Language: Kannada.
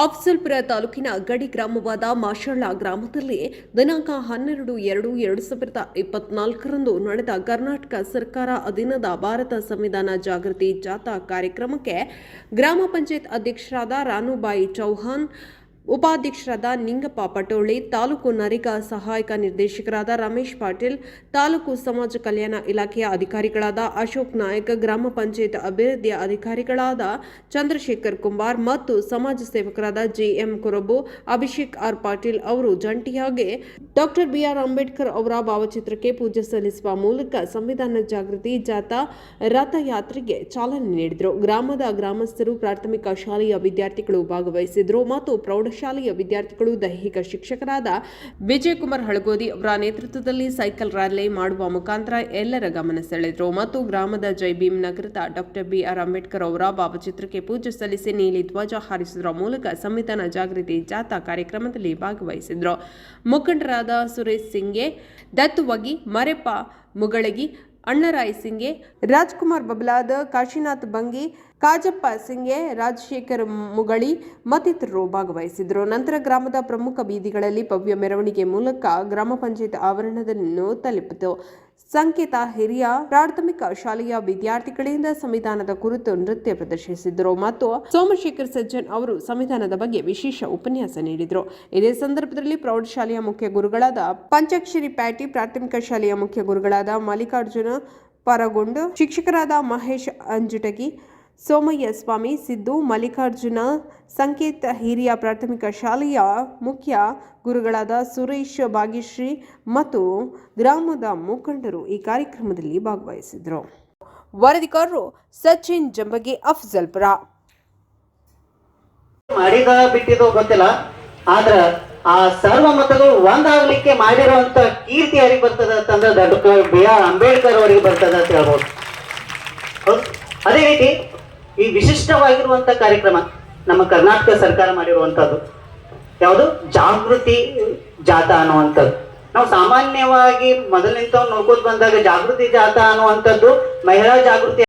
ಅಫ್ಜಲ್ಪುರ ತಾಲೂಕಿನ ಗಡಿ ಗ್ರಾಮವಾದ ಮಾಷಳ್ಳ ಗ್ರಾಮದಲ್ಲಿ ದಿನಾಂಕ ಹನ್ನೆರಡು ಎರಡು ಎರಡು ಸಾವಿರದ ಇಪ್ಪತ್ನಾಲ್ಕರಂದು ನಡೆದ ಕರ್ನಾಟಕ ಸರ್ಕಾರ ಅಧೀನದ ಭಾರತ ಸಂವಿಧಾನ ಜಾಗೃತಿ ಜಾಥಾ ಕಾರ್ಯಕ್ರಮಕ್ಕೆ ಗ್ರಾಮ ಪಂಚಾಯತ್ ಅಧ್ಯಕ್ಷರಾದ ರಾನುಬಾಯಿ ಚೌಹಾಣ್ ಉಪಾಧ್ಯಕ್ಷರಾದ ನಿಂಗಪ್ಪ ಪಟೋಳಿ ತಾಲೂಕು ನರಿಗಾ ಸಹಾಯಕ ನಿರ್ದೇಶಕರಾದ ರಮೇಶ್ ಪಾಟೀಲ್, ತಾಲೂಕು ಸಮಾಜ ಕಲ್ಯಾಣ ಇಲಾಖೆಯ ಅಧಿಕಾರಿಗಳಾದ ಅಶೋಕ್ ನಾಯಕ್, ಗ್ರಾಮ ಪಂಚಾಯತ್ ಅಭಿವೃದ್ಧಿಯ ಅಧಿಕಾರಿಗಳಾದ ಚಂದ್ರಶೇಖರ್ ಕುಮಾರ್ ಮತ್ತು ಸಮಾಜ ಸೇವಕರಾದ ಜಿಎಂ ಕುರಬು, ಅಭಿಷೇಕ್ ಆರ್ ಪಾಟೀಲ್ ಅವರು ಜಂಟಿಯಾಗಿ ಡಾಕ್ಟರ್ ಬಿಆರ್ ಅಂಬೇಡ್ಕರ್ ಅವರ ಭಾವಚಿತ್ರಕ್ಕೆ ಪೂಜೆ ಸಲ್ಲಿಸುವ ಮೂಲಕ ಸಂವಿಧಾನ ಜಾಗೃತಿ ಜಾಥಾ ರಥಯಾತ್ರೆಗೆ ಚಾಲನೆ ನೀಡಿದರು. ಗ್ರಾಮದ ಗ್ರಾಮಸ್ಥರು ಪ್ರಾಥಮಿಕ ಶಾಲೆಯ ವಿದ್ಯಾರ್ಥಿಗಳು ಭಾಗವಹಿಸಿದರು ಮತ್ತು ಪ್ರೌಢಶಾಲೆಯ ವಿದ್ಯಾರ್ಥಿಗಳು ದೈಹಿಕ ಶಿಕ್ಷಕರಾದ ವಿಜಯಕುಮಾರ್ ಹಳಗೋದಿ ಅವರ ನೇತೃತ್ವದಲ್ಲಿ ಸೈಕಲ್ ರ್ಯಾಲಿ ಮಾಡುವ ಮುಖಾಂತರ ಎಲ್ಲರ ಗಮನ ಸೆಳೆದರು ಮತ್ತು ಗ್ರಾಮದ ಜೈ ಭೀಮ್ ನಗರದ ಡಾಕ್ಟರ್ ಬಿಆರ್ ಅಂಬೇಡ್ಕರ್ ಅವರ ಭಾವಚಿತ್ರಕ್ಕೆ ಪೂಜೆ ಸಲ್ಲಿಸಿ ನೀಲಿ ಧ್ವಜ ಹಾರಿಸುವುದರ ಮೂಲಕ ಸಂವಿಧಾನ ಜಾಗೃತಿ ಜಾಥಾ ಕಾರ್ಯಕ್ರಮದಲ್ಲಿ ಭಾಗವಹಿಸಿದರು. ಮುಖಂಡರಾದ ಸುರೇಶ್ ಸಿಂಗ್ಗೆ ದತ್ತುವಗಿ, ಮರೆಪ್ಪ ಮುಗಳಗಿ, ಅಣ್ಣರಾಯ್ ಸಿಂಗೆ, ರಾಜ್ಕುಮಾರ್ ಬಬಲಾದ್ ಕಾಶಿನಾಥ್ ಬಂಗಿ ಕಾಜಪ್ಪ ಸಿಂಗೆ, ರಾಜಶೇಖರ್ ಮುಗಳಿ ಮತ್ತಿತರರು ಭಾಗವಹಿಸಿದರು ನಂತರ ಗ್ರಾಮದ ಪ್ರಮುಖ ಬೀದಿಗಳಲ್ಲಿ ಭವ್ಯ ಮೆರವಣಿಗೆ ಮೂಲಕ ಗ್ರಾಮ ಪಂಚಾಯತ್ ಆವರಣದನ್ನು ತಲುಪಿತು. ಸಂಕೇತ ಹಿರಿಯ ಪ್ರಾಥಮಿಕ ಶಾಲೆಯ ವಿದ್ಯಾರ್ಥಿಗಳಿಂದ ಸಂವಿಧಾನದ ಕುರಿತು ನೃತ್ಯ ಪ್ರದರ್ಶಿಸಿದರು ಮತ್ತು ಸೋಮಶೇಖರ್ ಸಜ್ಜನ್ ಅವರು ಸಂವಿಧಾನದ ಬಗ್ಗೆ ವಿಶೇಷ ಉಪನ್ಯಾಸ ನೀಡಿದರು. ಇದೇ ಸಂದರ್ಭದಲ್ಲಿ ಪ್ರೌಢಶಾಲೆಯ ಮುಖ್ಯ ಗುರುಗಳಾದ ಪಂಚಾಕ್ಷರಿ ಪ್ಯಾಟಿ, ಪ್ರಾಥಮಿಕ ಶಾಲೆಯ ಮುಖ್ಯ ಗುರುಗಳಾದ ಮಲ್ಲಿಕಾರ್ಜುನ ಪರಗೊಂಡು, ಶಿಕ್ಷಕರಾದ ಮಹೇಶ್ ಅಂಜುಟಗಿ ಸೋಮಯ್ಯ ಸ್ವಾಮಿ ಸಿದ್ದು, ಮಲ್ಲಿಕಾರ್ಜುನ, ಸಂಕೇತ ಹಿರಿಯ ಪ್ರಾಥಮಿಕ ಶಾಲೆಯ ಮುಖ್ಯ ಗುರುಗಳಾದ ಸುರೇಶ್ ಭಾಗ್ಯಶ್ರೀ ಮತ್ತು ಗ್ರಾಮದ ಮುಖಂಡರು ಈ ಕಾರ್ಯಕ್ರಮದಲ್ಲಿ ಭಾಗವಹಿಸಿದರು ವರದಿಕಾರರು ಸಚಿನ್ ಜಂಬಗಿ ಅಫ್ಜಲ್ಪುರ ಮಾಡಿದ ಬಿಟ್ಟಿದ್ದು ಗೊತ್ತಿಲ್ಲ, ಆದ್ರ ಆ ಸರ್ವ ಮತಗಳು ಒಂದಾಗ್ಲಿಕ್ಕೆ ಮಾಡಿರುವಂತ ಕೀರ್ತಿ ಯಾರಿಗೆ ಬರ್ತದ ಅಂತಂದ್ರೆ ಬಿ ಆರ್ ಅಂಬೇಡ್ಕರ್ ಅವರಿಗೆ ಬರ್ತದ ಅಂತ ಹೇಳ್ಬೋದು. ಅದೇ ರೀತಿ ಈ ವಿಶಿಷ್ಟವಾಗಿರುವಂತ ಕಾರ್ಯಕ್ರಮ ನಮ್ಮ ಕರ್ನಾಟಕ ಸರ್ಕಾರ ಮಾಡಿರುವಂತದ್ದು ಯಾವುದು? ಜಾಗೃತಿ ಜಾಥಾ ಅನ್ನುವಂಥದ್ದು. ನಾವು ಸಾಮಾನ್ಯವಾಗಿ ಮೊದಲಿನಿಂದ ನೋಡ್ಕೊಂಡು ಬಂದಾಗ ಜಾಗೃತಿ ಜಾಥಾ ಅನ್ನುವಂಥದ್ದು ಮಹಿಳಾ ಜಾಗೃತಿ